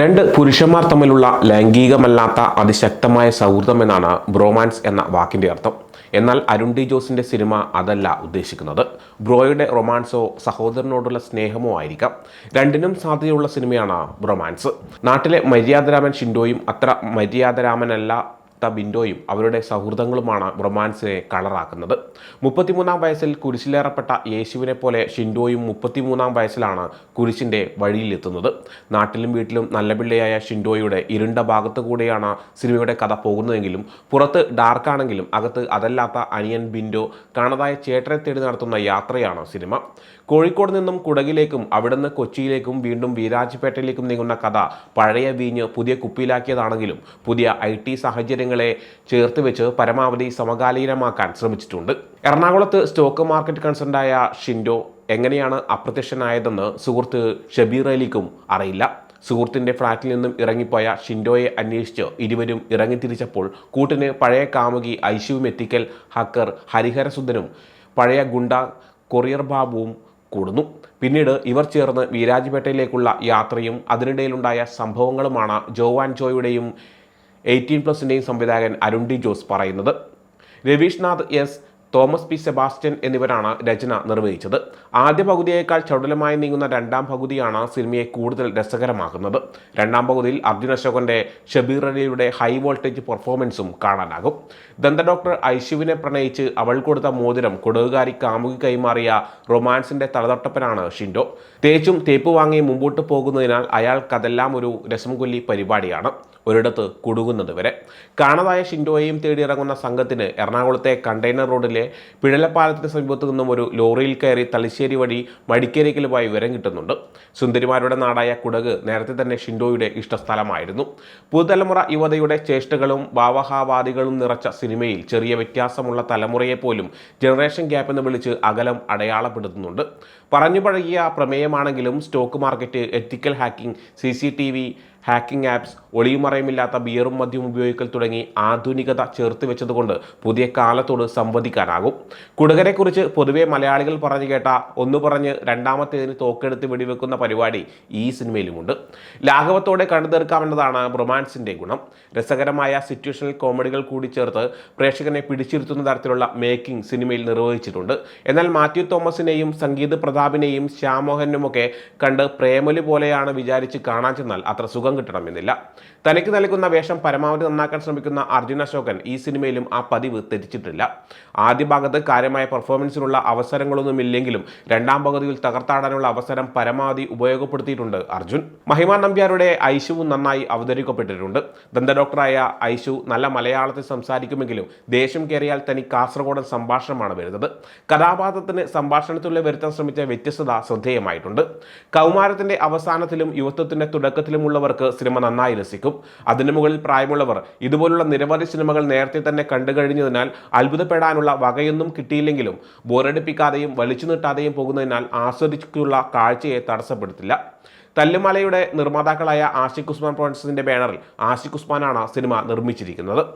രണ്ട് പുരുഷന്മാർ തമ്മിലുള്ള ലൈംഗികമല്ലാത്ത അതിശക്തമായ സൗഹൃദം എന്നാണ് ബ്രോമാൻസ് എന്ന വാക്കിന്റെ അർത്ഥം. എന്നാൽ അരുൺ ഡി ജോസിന്റെ സിനിമ അതല്ല ഉദ്ദേശിക്കുന്നത്. ബ്രോയുടെ റൊമാൻസോ സഹോദരനോടുള്ള സ്നേഹമോ ആയിരിക്കാം. രണ്ടിനും സാധ്യതയുള്ള സിനിമയാണ് ബ്രൊമാൻസ്. നാട്ടിലെ മര്യാദരാമൻ ഷിൻഡോയും അത്ര മര്യാദരാമനല്ല ത്ത ബിൻഡോയും അവരുടെ സൗഹൃദങ്ങളുമാണ് റൊമാൻസിനെ കളറാക്കുന്നത്. മുപ്പത്തിമൂന്നാം വയസ്സിൽ കുരിശിലേറപ്പെട്ട യേശുവിനെ പോലെ ഷിൻഡോയും മുപ്പത്തിമൂന്നാം വയസ്സിലാണ് കുരിശിന്റെ വഴിയിലെത്തുന്നത്. നാട്ടിലും വീട്ടിലും നല്ല പിള്ളയായ ഷിൻഡോയുടെ ഇരുണ്ട ഭാഗത്തു കൂടെയാണ് സിനിമയുടെ കഥ പോകുന്നതെങ്കിലും പുറത്ത് ഡാർക്കാണെങ്കിലും അകത്ത് അതല്ലാത്ത അനിയൻ ബിൻഡോ കാണാതായ ചേട്ടനെ തേടി നടത്തുന്ന യാത്രയാണ് സിനിമ. കോഴിക്കോട് നിന്നും കുടകിലേക്കും അവിടുന്ന് കൊച്ചിയിലേക്കും വീണ്ടും വീരാജ്പേട്ടയിലേക്കും നീങ്ങുന്ന കഥ പഴയ വീഞ്ഞ് പുതിയ കുപ്പിയിലാക്കിയതാണെങ്കിലും പുതിയ ഐ ടി സാഹചര്യങ്ങളെ ചേർത്ത് വെച്ച് പരമാവധി സമകാലീനമാക്കാൻ ശ്രമിച്ചിട്ടുണ്ട്. എറണാകുളത്ത് സ്റ്റോക്ക് മാർക്കറ്റ് കൺസൾട്ടായ ഷിൻഡോ എങ്ങനെയാണ് അപ്രത്യക്ഷനായതെന്ന് സുഹൃത്ത് ഷബീർ അലിക്കും അറിയില്ല. സുഹൃത്തിന്റെ ഫ്ളാറ്റിൽ നിന്നും ഇറങ്ങിപ്പോയ ഷിൻഡോയെ അന്വേഷിച്ച് ഇരുവരും ഇറങ്ങിത്തിരിച്ചപ്പോൾ കൂട്ടിന് പഴയ കാമുകി ഐശുവും എത്തിക്കൽ ഹക്കർ ഹരിഹരസുന്ദരും പഴയ ഗുണ്ട കൊറിയർ ബാബുവും കൂടുന്നു. പിന്നീട് ഇവർ ചേർന്ന് വീരാജ്പേട്ടയിലേക്കുള്ള യാത്രയും അതിനിടയിലുണ്ടായ സംഭവങ്ങളുമാണ് ജോവാൻ ജോയുടെയും എയ്റ്റീൻ പ്ലസിന്റെയും സംവിധായകൻ അരുൺ ഡി ജോസ് പറയുന്നത്. രവീഷ്നാഥ് എസ് തോമസ് പി സെബാസ്റ്റ്യൻ എന്നിവരാണ് രചന നിർവഹിച്ചത്. ആദ്യ പകുതിയേക്കാൾ ചടുലമായി നീങ്ങുന്ന രണ്ടാം പകുതിയാണ് സിനിമയെ കൂടുതൽ രസകരമാക്കുന്നത്. രണ്ടാം പകുതിയിൽ അർജുൻ അശോകന്റെ ഷബീർ അലിയുടെ ഹൈ വോൾട്ടേജ് പെർഫോമൻസും കാണാനാകും. ദന്ത ഡോക്ടർ ഐശുവിനെ പ്രണയിച്ച് അവൾ കൊടുത്ത മോതിരം കൊടുകുകാരി കാമുകി കൈമാറിയ റൊമാൻസിന്റെ തലതൊട്ടപ്പനാണ് ഷിൻഡോ. തേച്ചും തേപ്പ് വാങ്ങി മുമ്പോട്ട് പോകുന്നതിനാൽ അയാൾക്കതെല്ലാം ഒരു രസം കൊല്ലി പരിപാടിയാണ്. ഒരിടത്ത് കുടുങ്ങുന്നത് വരെ. കാണാതായ ഷിൻഡോയെയും തേടി ഇറങ്ങുന്ന സംഘത്തിന് എറണാകുളത്തെ കണ്ടെയ്നർ റോഡിലെ പിഴലപ്പാലത്തിന് സമീപത്തു നിന്നും ഒരു ലോറിയിൽ കയറി തലശ്ശേരി വഴി മടിക്കേരിക്കലുമായി വിവരം കിട്ടുന്നുണ്ട്. സുന്ദരിമാരുടെ നാടായ കുടക് നേരത്തെ തന്നെ ഷിൻഡോയുടെ ഇഷ്ടസ്ഥലമായിരുന്നു. പുതുതലമുറ യുവതയുടെ ചേഷ്ടകളും ഭാവഹാവാദികളും നിറച്ച സിനിമയിൽ ചെറിയ വ്യത്യാസമുള്ള തലമുറയെ പോലും ജനറേഷൻ ഗ്യാപ്പ് എന്ന് വിളിച്ച് അകലം അടയാളപ്പെടുത്തുന്നുണ്ട്. പറഞ്ഞു പഴകിയ പ്രമേയമാണെങ്കിലും stock market ethical hacking C hacking apps ഒളിയുമറയുമില്ലാത്ത ബിയറും മദ്യവും ഉപയോഗിക്കൽ തുടങ്ങി ആധുനികത ചേർത്ത് വെച്ചതുകൊണ്ട് പുതിയ കാലത്തോട് സംവദിക്കാനാകും. കുടകരെക്കുറിച്ച് പൊതുവെ മലയാളികൾ പറഞ്ഞു കേട്ട ഒന്ന് പറഞ്ഞ് രണ്ടാമത്തേതിന് തോക്കെടുത്ത് വെടിവെക്കുന്ന പരിപാടി ഈ സിനിമയിലുമുണ്ട്. ലാഘവത്തോടെ കണ്ടു തീർക്കാമെന്നതാണ് റൊമാൻസിന്റെ ഗുണം. രസകരമായ സിറ്റുവേഷണൽ കോമഡികൾ കൂടി ചേർത്ത് പ്രേക്ഷകനെ പിടിച്ചിരുത്തുന്ന തരത്തിലുള്ള മേക്കിംഗ് സിനിമയിൽ നിർവഹിച്ചിട്ടുണ്ട്. എന്നാൽ മാത്യു തോമസിനെയും സംഗീത് പ്രതാപിനെയും ശ്യാമോഹനുമൊക്കെ കണ്ട് പ്രേമലു പോലെയാണ് വിചാരിച്ച് കാണാൻ ചെന്നാൽ അത്ര സുഖം കിട്ടണമെന്നില്ല. തനിക്ക് നൽകുന്ന വേഷം പരമാവധി നന്നാക്കാൻ ശ്രമിക്കുന്ന അർജുൻ അശോകൻ ഈ സിനിമയിലും ആ പതിവ് തെറ്റിച്ചിട്ടില്ല ആദ്യ ഭാഗത്ത് കാര്യമായ പെർഫോമൻസിനുള്ള അവസരങ്ങളൊന്നും ഇല്ലെങ്കിലും രണ്ടാം പകുതിയിൽ തകർത്താടാനുള്ള അവസരം പരമാവധി ഉപയോഗപ്പെടുത്തിയിട്ടുണ്ട് അർജുൻ. മഹിമ നമ്പ്യാരുടെ ഐശുവും നന്നായി അവതരിക്കപ്പെട്ടിട്ടുണ്ട്. ദന്ത ഡോക്ടറായ ഐശു നല്ല മലയാളത്തിൽ സംസാരിക്കുമെങ്കിലും ദേഷ്യം കയറിയാൽ തനി കാസർഗോഡൻ സംഭാഷണമാണ് വരുന്നത്. കഥാപാത്രത്തിന് സംഭാഷണത്തിലൂടെ വരുത്താൻ ശ്രമിച്ച വ്യത്യസ്തത ശ്രദ്ധേയമായിട്ടുണ്ട്. കൗമാരത്തിന്റെ അവസാനത്തിലും യുവത്വത്തിന്റെ തുടക്കത്തിലുമുള്ളവർക്ക് സിനിമ നന്നായി രസിക്കും. അതിനു മുകളിൽ പ്രായമുള്ളവർ. ഇതുപോലുള്ള നിരവധി സിനിമകൾ നേരത്തെ തന്നെ കണ്ടു കഴിഞ്ഞതിനാൽ അത്ഭുതപ്പെടാനുള്ള വകയൊന്നും കിട്ടിയില്ലെങ്കിലും ബോറടിപ്പിക്കാതെയും വലിച്ചു നീട്ടാതെയും പോകുന്നതിനാൽ ആസ്വദിച്ചുള്ള കാഴ്ചയെ തടസ്സപ്പെടുത്തില്ല. തല്ലുമലയുടെ നിർമ്മാതാക്കളായ ആഷിഖ് ഉസ്മാൻ പ്രൊഡക്ഷൻസിന്റെ ബാനറിൽ ആഷിഖ് ഉസ്മാനാണ് സിനിമ നിർമ്മിച്ചിരിക്കുന്നത്.